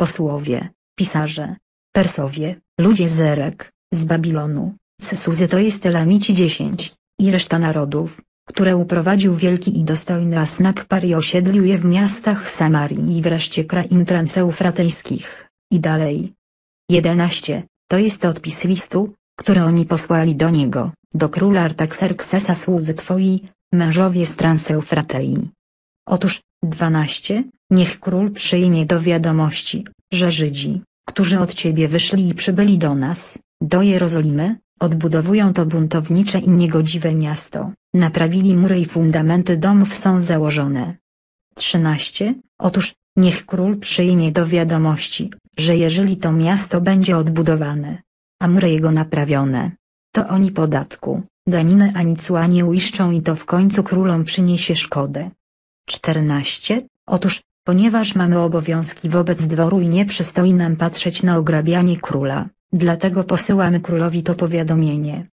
posłowie, pisarze, Persowie, ludzie z Erek, z Babilonu, z Suzy to jest Elamici dziesięć, i reszta narodów, które uprowadził wielki i dostojny Asnappar i osiedlił je w miastach Samarii i wreszcie krain transeufratejskich, i dalej. 11. To jest odpis listu, który oni posłali do niego, do króla Artaxerxesa słudzy twoi, mężowie z Transeufratei. Otóż, 12. Niech król przyjmie do wiadomości, że Żydzi, którzy od ciebie wyszli i przybyli do nas, do Jerozolimy, odbudowują to buntownicze i niegodziwe miasto, naprawili mury i fundamenty domów są założone. 13. Otóż, niech król przyjmie do wiadomości, że jeżeli to miasto będzie odbudowane, a mury jego naprawione, to oni podatku, daniny ani cła nie uiszczą i to w końcu królom przyniesie szkodę. 14. Otóż, ponieważ mamy obowiązki wobec dworu i nie przystoi nam patrzeć na ograbianie króla, dlatego posyłamy królowi to powiadomienie.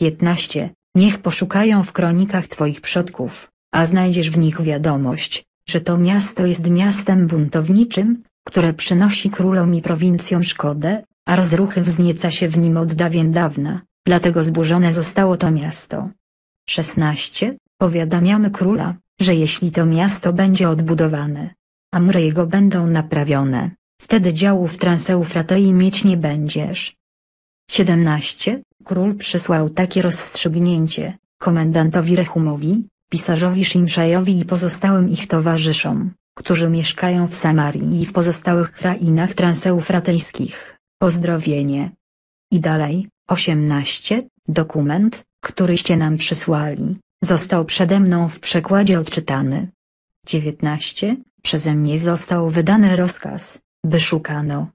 15. Niech poszukają w kronikach twoich przodków, a znajdziesz w nich wiadomość, że to miasto jest miastem buntowniczym, które przynosi królom i prowincjom szkodę, a rozruchy wznieca się w nim od dawien dawna, dlatego zburzone zostało to miasto. 16. Powiadamiamy króla, że jeśli to miasto będzie odbudowane, a mury jego będą naprawione, wtedy działów Transeufratei mieć nie będziesz. 17. Król przysłał takie rozstrzygnięcie, komendantowi Rehumowi, pisarzowi Szimszajowi i pozostałym ich towarzyszom, którzy mieszkają w Samarii i w pozostałych krainach transeufratejskich. Pozdrowienie. I dalej, 18. Dokument, któryście nam przysłali, został przede mną w przekładzie odczytany. 19. Przeze mnie został wydany rozkaz, by szukano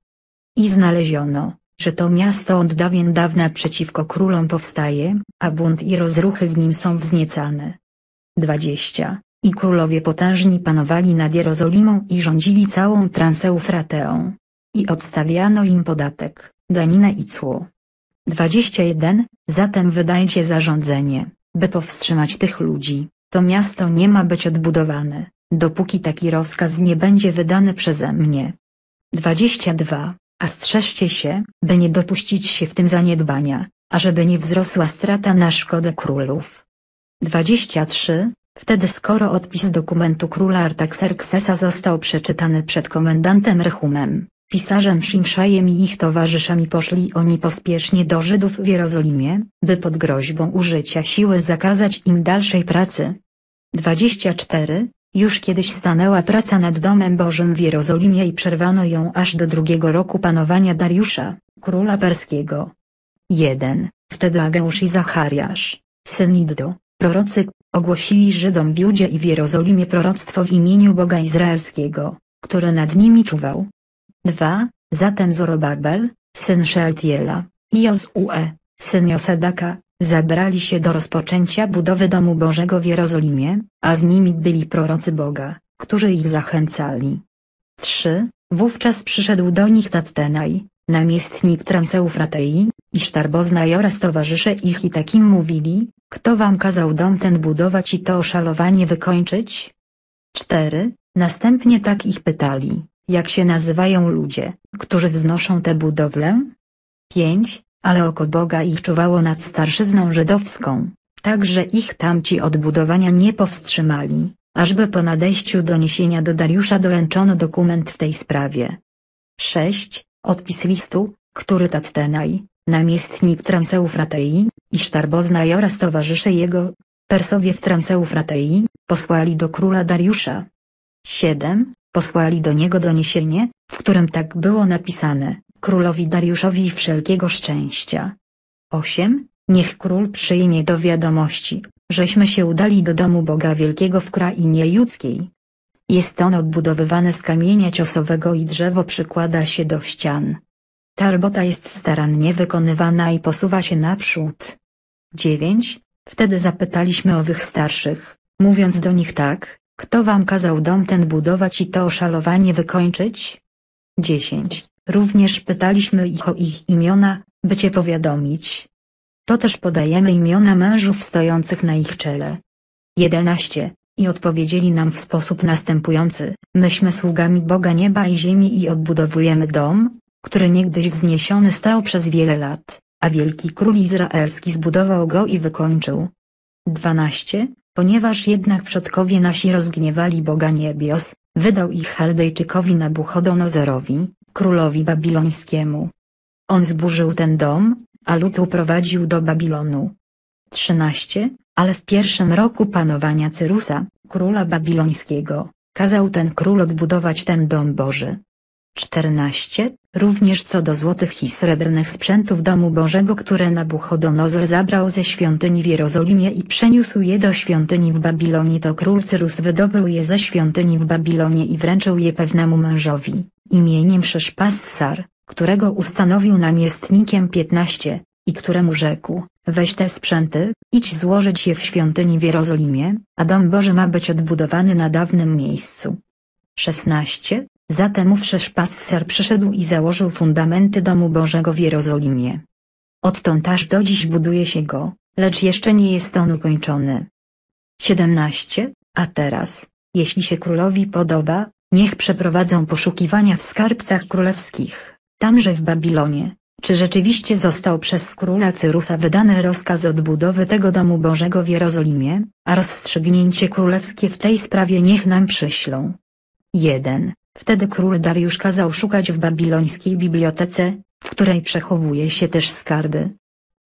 i znaleziono, że to miasto od dawien dawna przeciwko królom powstaje, a bunt i rozruchy w nim są wzniecane. 20. I królowie potężni panowali nad Jerozolimą i rządzili całą Transeufrateą. I odstawiano im podatek, daninę i cło. 21. Zatem wydajcie zarządzenie, by powstrzymać tych ludzi, to miasto nie ma być odbudowane, dopóki taki rozkaz nie będzie wydany przeze mnie. 22. A strzeżcie się, by nie dopuścić się w tym zaniedbania, ażeby nie wzrosła strata na szkodę królów. 23. Wtedy skoro odpis dokumentu króla Artaxerxesa został przeczytany przed komendantem Rechumem, pisarzem Szymszajem i ich towarzyszami poszli oni pospiesznie do Żydów w Jerozolimie, by pod groźbą użycia siły zakazać im dalszej pracy. 24. Już kiedyś stanęła praca nad Domem Bożym w Jerozolimie i przerwano ją aż do drugiego roku panowania Dariusza, króla perskiego. 1. Wtedy Ageusz i Zachariasz, syn Iddo, prorocy, ogłosili Żydom w Judzie i w Jerozolimie proroctwo w imieniu Boga Izraelskiego, który nad nimi czuwał. 2. Zatem Zorobabel, syn Szeltiela, i Jozue, syn Josedaka, zabrali się do rozpoczęcia budowy domu Bożego w Jerozolimie, a z nimi byli prorocy Boga, którzy ich zachęcali. 3. Wówczas przyszedł do nich Tattenaj, namiestnik Transeufratei, i Sztarboznaj oraz towarzysze ich i takim mówili, kto wam kazał dom ten budować i to oszalowanie wykończyć? 4. Następnie tak ich pytali, jak się nazywają ludzie, którzy wznoszą tę budowlę? 5. Ale oko Boga ich czuwało nad starszyzną żydowską, tak że ich tamci od budowania nie powstrzymali, ażby po nadejściu doniesienia do Dariusza doręczono dokument w tej sprawie. 6. Odpis listu, który Tattenaj, namiestnik Transeufratei, i Sztarboznaj oraz towarzysze jego, Persowie w Transeufratei, posłali do króla Dariusza. 7. Posłali do niego doniesienie, w którym tak było napisane, królowi Dariuszowi wszelkiego szczęścia. 8. Niech król przyjmie do wiadomości, żeśmy się udali do domu Boga Wielkiego w krainie judzkiej. Jest on odbudowywany z kamienia ciosowego i drzewo przykłada się do ścian. Ta robota jest starannie wykonywana i posuwa się naprzód. 9. Wtedy zapytaliśmy owych starszych, mówiąc do nich tak, kto wam kazał dom ten budować i to oszalowanie wykończyć? 10. Również pytaliśmy ich o ich imiona, by cię powiadomić. To też podajemy imiona mężów stojących na ich czele. 11. i odpowiedzieli nam w sposób następujący, myśmy sługami Boga nieba i ziemi i odbudowujemy dom, który niegdyś wzniesiony stał przez wiele lat, a wielki król izraelski zbudował go i wykończył. 12. Ponieważ jednak przodkowie nasi rozgniewali Boga niebios, wydał ich Chaldejczykowi Nabuchodonozorowi, królowi babilońskiemu. On zburzył ten dom, a lud uprowadził do Babilonu. 13. Ale w pierwszym roku panowania Cyrusa, króla babilońskiego, kazał ten król odbudować ten dom Boży. 14. Również co do złotych i srebrnych sprzętów domu Bożego które Nabuchodonozor zabrał ze świątyni w Jerozolimie i przeniósł je do świątyni w Babilonie to król Cyrus wydobył je ze świątyni w Babilonie i wręczył je pewnemu mężowi, imieniem Szeszpassar, którego ustanowił namiestnikiem 15, i któremu rzekł, weź te sprzęty, idź złożyć je w świątyni w Jerozolimie, a dom Boży ma być odbudowany na dawnym miejscu. 16. Zatem ówczesz Passer przyszedł i założył fundamenty domu Bożego w Jerozolimie. Odtąd aż do dziś buduje się go, lecz jeszcze nie jest on ukończony. 17. A teraz, jeśli się królowi podoba, niech przeprowadzą poszukiwania w skarbcach królewskich, tamże w Babilonie, czy rzeczywiście został przez króla Cyrusa wydany rozkaz odbudowy tego domu Bożego w Jerozolimie, a rozstrzygnięcie królewskie w tej sprawie niech nam przyślą. 1. Wtedy król Dariusz kazał szukać w babilońskiej bibliotece, w której przechowuje się też skarby.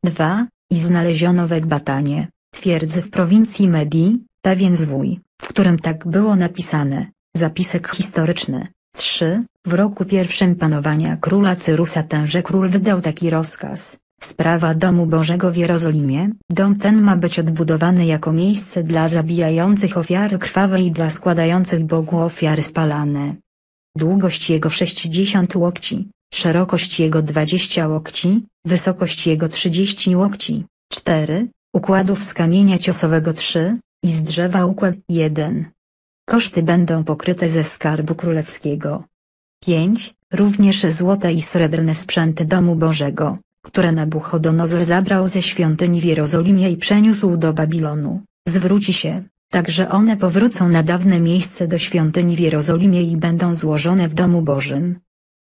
2. I znaleziono w Ekbatanie, twierdzy w prowincji Medii, pewien zwój, w którym tak było napisane, zapisek historyczny. 3. W roku pierwszym panowania króla Cyrusa tenże król wydał taki rozkaz. Sprawa domu Bożego w Jerozolimie, dom ten ma być odbudowany jako miejsce dla zabijających ofiary krwawe i dla składających Bogu ofiary spalane. Długość jego 60 łokci, szerokość jego 20 łokci, wysokość jego 30 łokci. 4. Układów z kamienia ciosowego 3, i z drzewa układ 1. Koszty będą pokryte ze skarbu królewskiego. 5. Również złote i srebrne sprzęty domu Bożego, które Nabuchodonozor zabrał ze świątyni w Jerozolimie i przeniósł do Babilonu, zwróci się, tak że one powrócą na dawne miejsce do świątyni w Jerozolimie i będą złożone w domu Bożym.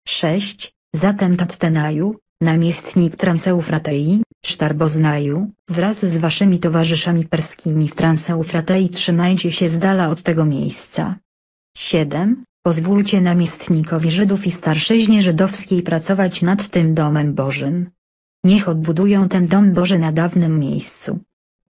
6. Zatem Tattenaju, namiestnik Transeufratei, Sztarboznaju, wraz z waszymi towarzyszami perskimi w Transeufratei trzymajcie się z dala od tego miejsca. 7. Pozwólcie namiestnikowi Żydów i starszyźnie żydowskiej pracować nad tym domem Bożym. Niech odbudują ten dom Boży na dawnym miejscu.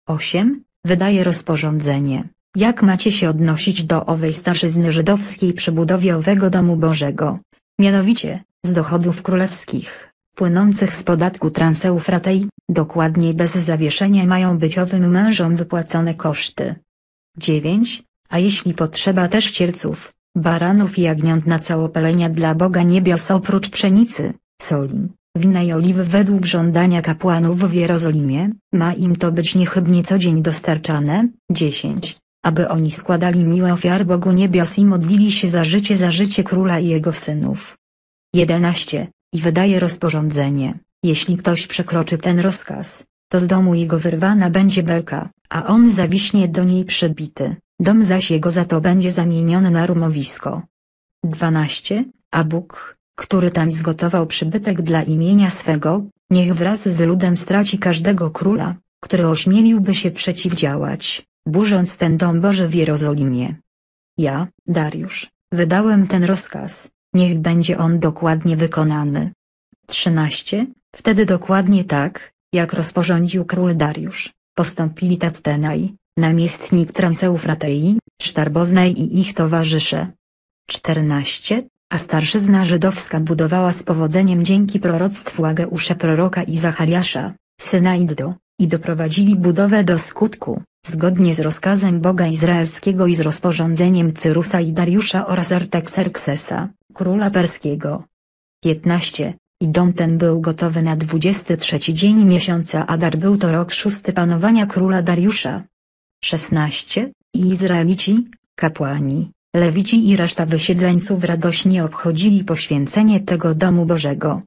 8. Wydaje rozporządzenie. Jak macie się odnosić do owej starszyzny żydowskiej przy budowie owego domu Bożego? Mianowicie, z dochodów królewskich, płynących z podatku Transeufratei, dokładniej bez zawieszenia mają być owym mężom wypłacone koszty. 9. A jeśli potrzeba też cielców, baranów i jagniąt na całopalenia dla Boga niebios oprócz pszenicy, soli, wina i oliwy według żądania kapłanów w Jerozolimie, ma im to być niechybnie co dzień dostarczane. 10. Aby oni składali miłe ofiary Bogu niebios i modlili się za życie za życie króla i jego synów. 11. I wydaje rozporządzenie, jeśli ktoś przekroczy ten rozkaz, to z domu jego wyrwana będzie belka, a on zawiśnie do niej przybity, dom zaś jego za to będzie zamieniony na rumowisko. 12. A Bóg, który tam zgotował przybytek dla imienia swego, niech wraz z ludem straci każdego króla, który ośmieliłby się przeciwdziałać, burząc ten dom Boży w Jerozolimie. Ja, Dariusz, wydałem ten rozkaz, niech będzie on dokładnie wykonany. 13. Wtedy dokładnie tak, jak rozporządził król Dariusz, postąpili Tattenaj, namiestnik Transeufratei, Sztarboznaj i ich towarzysze. 14 a starszyzna żydowska budowała z powodzeniem dzięki proroctwu Ageusza proroka i Zachariasza, syna Iddo, i doprowadzili budowę do skutku, zgodnie z rozkazem Boga Izraelskiego i z rozporządzeniem Cyrusa i Dariusza oraz Artaxerxesa, króla perskiego. 15. I dom ten był gotowy na 23 dzień miesiąca Adar był to rok szósty panowania króla Dariusza. 16. I Izraelici, kapłani, Lewici i reszta wysiedleńców radośnie obchodzili poświęcenie tego domu Bożego.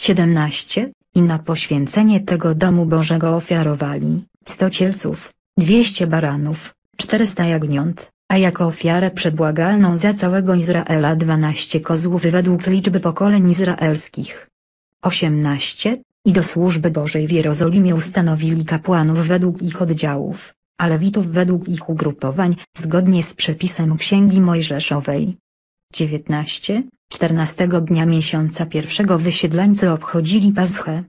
17. I na poświęcenie tego domu Bożego ofiarowali 100 cielców, 200 baranów, 400 jagniąt, a jako ofiarę przebłagalną za całego Izraela 12 kozłów według liczby pokoleń izraelskich. 18. I do służby Bożej w Jerozolimie ustanowili kapłanów według ich oddziałów, a lewitów według ich ugrupowań, zgodnie z przepisem Księgi Mojżeszowej. 19. 14 dnia miesiąca pierwszego wysiedleńcy obchodzili Paschę.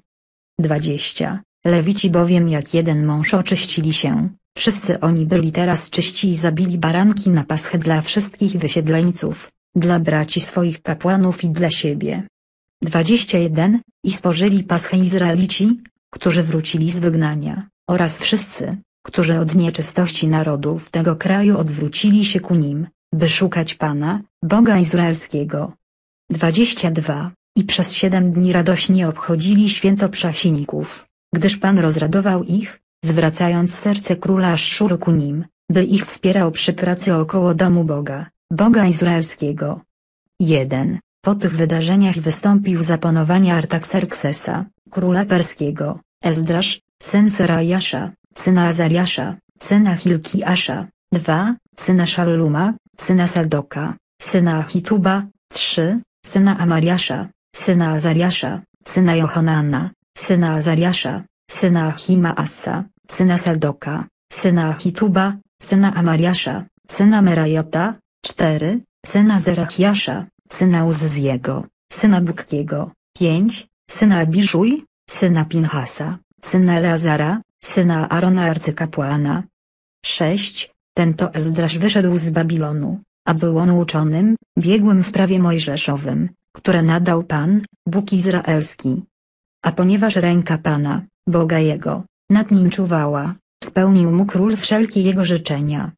20. Lewici bowiem jak jeden mąż oczyścili się, wszyscy oni byli teraz czyści i zabili baranki na Paschę dla wszystkich wysiedleńców, dla braci swoich kapłanów i dla siebie. 21. I spożyli Paschę Izraelici, którzy wrócili z wygnania, oraz wszyscy, którzy od nieczystości narodów tego kraju odwrócili się ku nim, by szukać Pana, Boga Izraelskiego. 22. I przez siedem dni radośnie obchodzili święto przasieników, gdyż Pan rozradował ich, zwracając serce króla Aszuru ku nim, by ich wspierał przy pracy około domu Boga, Boga Izraelskiego. 1. Po tych wydarzeniach wystąpił za panowania Artaxerxesa, króla perskiego, Ezdrasz, syn Serajasza, syna Azariasza, syna Hilkiasza, 2. Syna Szalluma, syna Sadoka, syna Achituba, 3. Syna Amariasza, syna Azariasza, syna Johanana, syna Azariasza, syna Achimaasa, syna Sadoka, syna Achituba, syna Amariasza, syna Merajota, 4. Syna Zerachiasza, syna Uzziego, syna Bukkiego, 5. Syna Abiszuj, syna Pinhasa, syna Eleazara, syna Arona arcykapłana. 6. Ten to Ezdrasz wyszedł z Babilonu, a był on uczonym, biegłym w prawie mojżeszowym, które nadał Pan, Bóg Izraelski. A ponieważ ręka Pana, Boga Jego, nad nim czuwała, spełnił mu król wszelkie jego życzenia.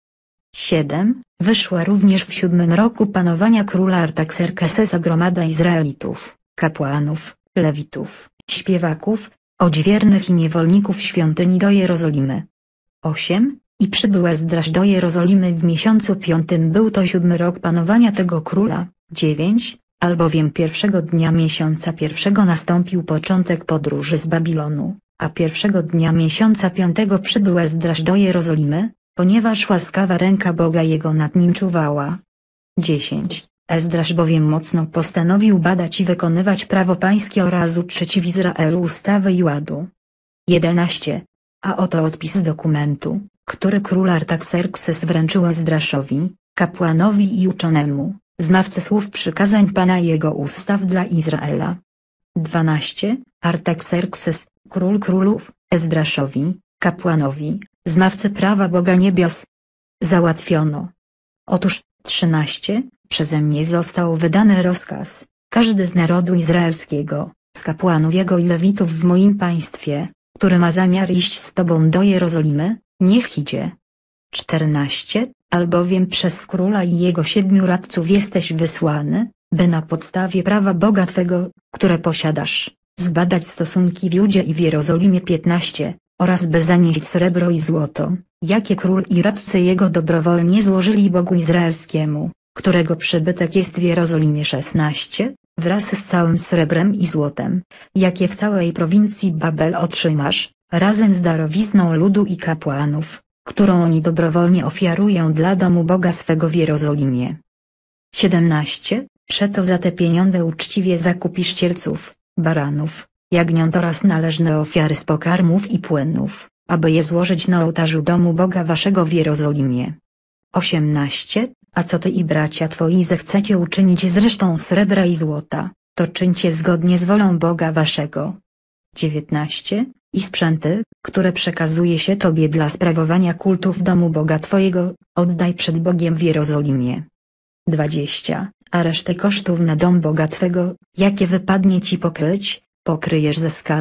7. Wyszła również w siódmym roku panowania króla Artaxerxesa gromada Izraelitów, kapłanów, lewitów, śpiewaków, odźwiernych i niewolników świątyni do Jerozolimy. 8. I przybył Ezdrasz do Jerozolimy w miesiącu piątym był to siódmy rok panowania tego króla. 9. Albowiem pierwszego dnia miesiąca pierwszego nastąpił początek podróży z Babilonu, a pierwszego dnia miesiąca piątego przybył Ezdrasz do Jerozolimy, ponieważ łaskawa ręka Boga jego nad nim czuwała. 10. Ezdrasz bowiem mocno postanowił badać i wykonywać prawo pańskie oraz uczyć w Izraelu ustawy i ładu. 11. A oto odpis dokumentu, który król Artaxerxes wręczył Ezdraszowi, kapłanowi i uczonemu, znawcy słów przykazań Pana jego ustaw dla Izraela. 12. Artaxerxes, król królów, Ezdraszowi, kapłanowi, znawcy prawa Boga niebios. Załatwiono. Otóż, 13. Przeze mnie został wydany rozkaz, każdy z narodu izraelskiego, z kapłanów jego i lewitów w moim państwie, który ma zamiar iść z tobą do Jerozolimy, niech idzie. 14. Albowiem przez króla i jego siedmiu radców jesteś wysłany, by na podstawie prawa Boga Twego, które posiadasz, zbadać stosunki w Judzie i w Jerozolimie 15, oraz by zanieść srebro i złoto, jakie król i radcy jego dobrowolnie złożyli Bogu Izraelskiemu, którego przybytek jest w Jerozolimie 16, wraz z całym srebrem i złotem, jakie w całej prowincji Babel otrzymasz, razem z darowizną ludu i kapłanów, którą oni dobrowolnie ofiarują dla domu Boga swego w Jerozolimie. 17. Przeto za te pieniądze uczciwie zakupisz cielców, baranów, jagniąt oraz należne ofiary z pokarmów i płynów, aby je złożyć na ołtarzu domu Boga waszego w Jerozolimie. 18. A co ty i bracia twoi zechcecie uczynić z resztą srebra i złota, to czyńcie zgodnie z wolą Boga waszego. 19. I sprzęty, które przekazuje się tobie dla sprawowania kultu w domu Boga twojego, oddaj przed Bogiem w Jerozolimie. 20. A resztę kosztów na dom Boga twego, jakie wypadnie ci pokryć, pokryjesz ze skarbu